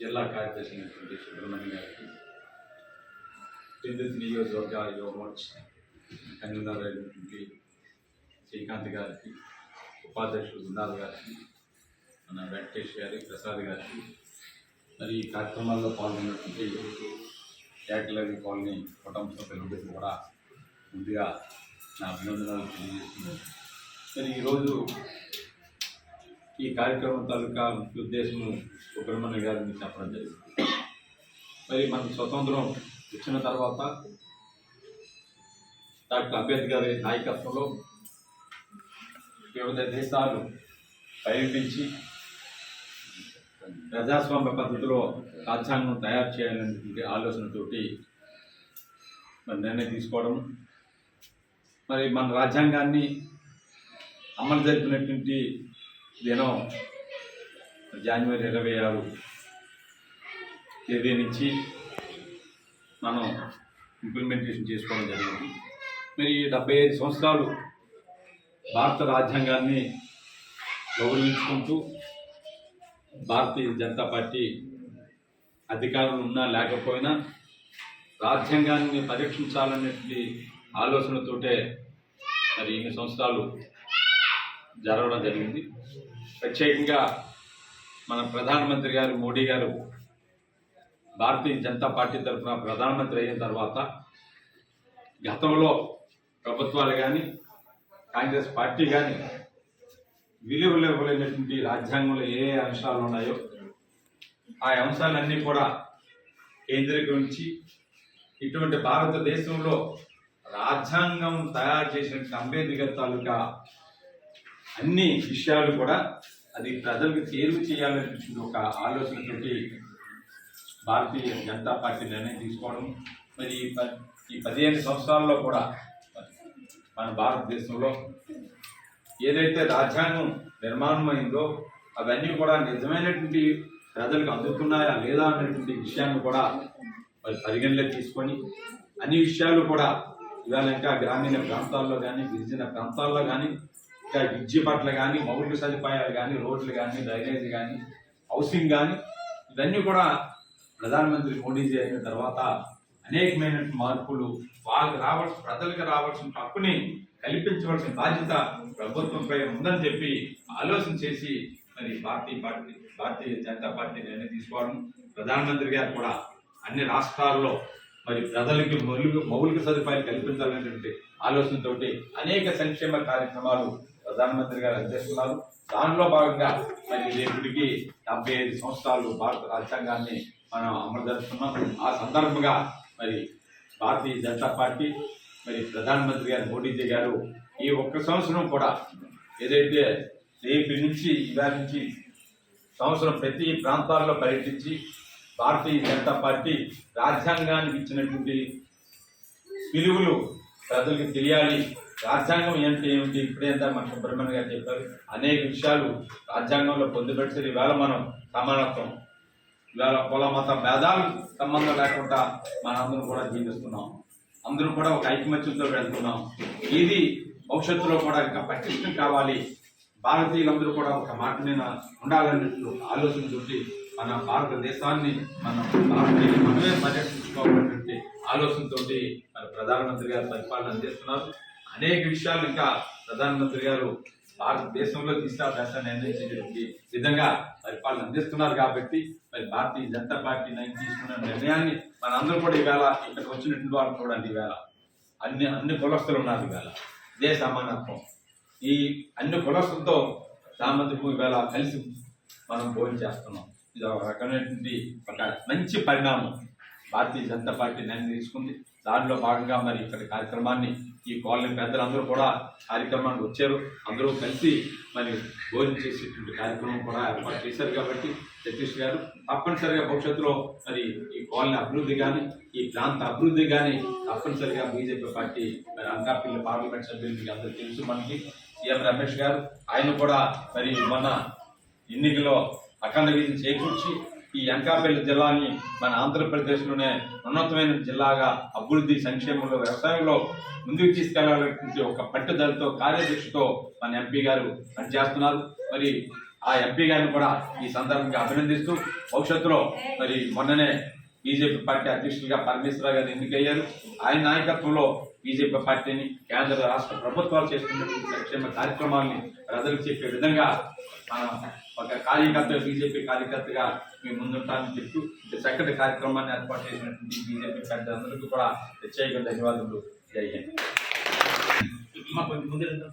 జిల్లా కార్యదర్శి అయినటువంటి సుబ్రహ్మణ్యం గారికి విద్యుత్ నియోజకవర్గ యువమోర్చ్ కన్వీనర్ అయినటువంటి శ్రీకాంత్ గారికి ఉపాధ్యక్షుడు గుండాల గారికి మన వెంకటేష్ గారి ప్రసాద్ గారికి మరి ఈ కార్యక్రమాల్లో పాల్గొన్నటువంటి యాక్లరీ కాలనీ కుటుంబ సభ్యులందరికీ కూడా ముందుగా నా అభినందనలు తెలియజేస్తున్నాను మరి ఈరోజు ఈ కార్యక్రమం తాలూకా ముఖ్య ఉద్దేశం సుబ్రహ్మణ్య గారిని చెప్పడం జరిగింది. మరి మనకు స్వతంత్రం ఇచ్చిన తర్వాత డాక్టర్ అంబేద్కర్ గారి నాయకత్వంలో వివిధ దేశాలు పర్యటించి ప్రజాస్వామ్య పద్ధతిలో రాజ్యాంగం తయారు చేయాలనేటువంటి ఆలోచనతోటి మరి నిర్ణయం తీసుకోవడం మరి మన రాజ్యాంగాన్ని అమలు జరిపినటువంటి దినం జనవరి ఇరవై ఆరు తేదీ నుంచి మనం ఇంప్లిమెంటేషన్ చేసుకోవడం జరిగింది. మరి డెబ్బై ఐదు సంవత్సరాలు భారత రాజ్యాంగాన్ని గౌరవించుకుంటూ భారతీయ జనతా పార్టీ అధికారం ఉన్నా లేకపోయినా రాజ్యాంగాన్ని పరీక్షించాలనేటువంటి ఆలోచనతోటే మరి ఇన్ని సంవత్సరాలు జరగడం జరిగింది. ప్రత్యేకంగా మన ప్రధానమంత్రి గారు మోడీ గారు భారతీయ జనతా పార్టీ తరఫున ప్రధానమంత్రి అయిన తర్వాత గతంలో ప్రభుత్వాలు కానీ కాంగ్రెస్ పార్టీ కానీ విలువలు ఇవ్వలేనటువంటి రాజ్యాంగంలో ఏ ఏ అంశాలు ఉన్నాయో ఆ అంశాలన్నీ కూడా కేంద్రీకరించి ఇటువంటి భారతదేశంలో రాజ్యాంగం తయారు చేసినటువంటి అంబేద్కర్ తాలూకా అన్ని విషయాలు కూడా అది ప్రజలకు చేరువ చేయాలనిపించిన ఒక ఆలోచనతోటి భారతీయ జనతా పార్టీ నిర్ణయం తీసుకోవడం. మరి ఈ ఈ పదిహేను సంవత్సరాల్లో కూడా మన భారతదేశంలో ఏదైతే రాజ్యాంగం నిర్మాణమైందో అవన్నీ కూడా నిజమైనటువంటి ప్రజలకు అందుతున్నాయా లేదా అనేటువంటి విషయాన్ని కూడా మరి పరిగణలో తీసుకొని అన్ని విషయాలు కూడా ఇవాళ ఇంకా గ్రామీణ ప్రాంతాల్లో కానీ గిరిజన ప్రాంతాల్లో కానీ విద్య పట్ల కానీ మౌలిక సదుపాయాలు కానీ రోడ్లు కానీ డ్రైనేజ్ కానీ హౌసింగ్ కానీ ఇవన్నీ కూడా ప్రధానమంత్రి మోడీజీ అయిన తర్వాత అనేకమైన మార్పులు వాళ్ళకి రావాల్సిన ప్రజలకు రావాల్సిన హక్కుని కల్పించవలసిన బాధ్యత ప్రభుత్వంపై ఉందని చెప్పి ఆలోచన చేసి మరి భారతీయ పార్టీ భారతీయ జనతా పార్టీ నిర్ణయం తీసుకోవడం ప్రధానమంత్రి గారు కూడా అన్ని రాష్ట్రాల్లో మరి ప్రజలకి మౌలిక మౌలిక సదుపాయాలు కల్పించాలనేటువంటి ఆలోచనతోటి అనేక సంక్షేమ కార్యక్రమాలు ప్రధానమంత్రి గారు అందిస్తున్నారు దానిలో భాగంగా మరి రేపటికి డెబ్బై ఐదు సంవత్సరాలు భారత రాజ్యాంగాన్ని మనం అమలు జరుపుతున్నాం ఆ సందర్భంగా మరి భారతీయ జనతా పార్టీ మరి ప్రధానమంత్రి గారు మోడీజీ గారు ఈ ఒక్క సంవత్సరం కూడా ఏదైతే రేపు నుంచి ఇవాళ నుంచి సంవత్సరం ప్రతి ప్రాంతాల్లో పర్యటించి భారతీయ జనతా పార్టీ రాజ్యాంగానికి ఇచ్చినటువంటి విలువలు ప్రజలకు తెలియాలి. రాజ్యాంగం ఏంటి ఏమిటి? ఇప్పుడేంత మన సుబ్రహ్మణ్య గారు చెప్పారు. అనేక విషయాలు రాజ్యాంగంలో పొందుపెట్టారు ఇవాళ మనం సమానత్వం ఇవాళ కుల మత భేదాలు సంబంధం లేకుండా మనందరం కూడా జీవిస్తున్నాం. అందరూ కూడా ఒక ఐకమత్యంతో వెళ్తున్నాం. ఇది భవిష్యత్తులో కూడా ఇంకా పటిష్టం కావాలి. భారతీయులందరూ కూడా ఒక మాట మీద ఉండాలన్నట్లు ఆలోచన చూసి మన భారతదేశాన్ని మనం భారతీయులు మనమే పరిరక్షించుకోవాలన్నటువంటి ఆలోచనతోటి మన ప్రధానమంత్రి గారు పరిపాలన చేస్తున్నారు. అనేక విషయాలు ఇంకా ప్రధానమంత్రి గారు భారతదేశంలో తీసుకురావాలని నిర్ణయించేటువంటి విధంగా పరిపాలన అందిస్తున్నారు కాబట్టి మరి భారతీయ జనతా పార్టీ నేను తీసుకున్న నిర్ణయాన్ని మనందరూ కూడా ఈవేళ ఇక్కడ వచ్చినటువంటి వాళ్ళు చూడండి ఈవేళ. అన్ని అన్ని కులస్తులు ఉన్నారు ఈవేళ. ఇదే సమానత్వం. ఈ అన్ని కులస్తులతో సామంతికం ఈవేళ కలిసి మనం భోజనం చేస్తున్నాం. ఇది ఒక రకమైనటువంటి ఒక మంచి పరిణామం. భారతీయ జనతా పార్టీ నిర్ణయం తీసుకుంది. దానిలో భాగంగా మరి ఇక్కడ కార్యక్రమాన్ని ఈ కాలనీ పెద్దలందరూ కూడా కార్యక్రమానికి వచ్చారు. అందరూ కలిసి మరి భోజనం చేసేటువంటి కార్యక్రమం కూడా ఏర్పాటు చేశారు కాబట్టి సతీష్ గారు తప్పనిసరిగా భవిష్యత్తులో మరి ఈ కాలనీ అభివృద్ధి కానీ ఈ ప్రాంత అభివృద్ధి కానీ తప్పనిసరిగా బీజేపీ పార్టీ మరి అనకాపల్లి పార్లమెంట్ సభ్యులకి అందరూ తెలుసు మనకి. సీఎం రమేష్ గారు ఆయన కూడా మరి మన ఎన్నికలో అఖండ విధిని చేకూర్చి ఈ అనకాపల్లి జిల్లాని మన ఆంధ్రప్రదేశ్లోనే ఉన్నతమైన జిల్లాగా అభివృద్ధి సంక్షేమంలో వ్యవసాయంలో ముందుకు తీసుకెళ్ళాలనే ఒక పట్టుదలతో కార్యదర్శితో మన ఎంపీ గారు పనిచేస్తున్నారు. మరి ఆ ఎంపీ గారిని కూడా ఈ సందర్భంగా అభినందిస్తూ భవిష్యత్తులో మరి మొన్ననే బీజేపీ పార్టీ అధ్యక్షులుగా పరమేశ్వర గారు ఎన్నికయ్యారు. ఆయన నాయకత్వంలో బీజేపీ పార్టీని కేంద్ర రాష్ట్ర ప్రభుత్వాలు చేస్తున్నటువంటి సంక్షేమ కార్యక్రమాల్ని ప్రజలకు చెప్పే విధంగా మన ఒక కార్యకర్త బీజేపీ కార్యకర్తగా మేము ముందుంటామని చెప్తూ ఇంత చక్కటి కార్యక్రమాన్ని ఏర్పాటు చేసినటువంటి బీజేపీ పెద్దలందరికీ కూడా ప్రత్యేక ధన్యవాదాలు జై హింద్. మా కొంచెం ముందు వెళ్దాం.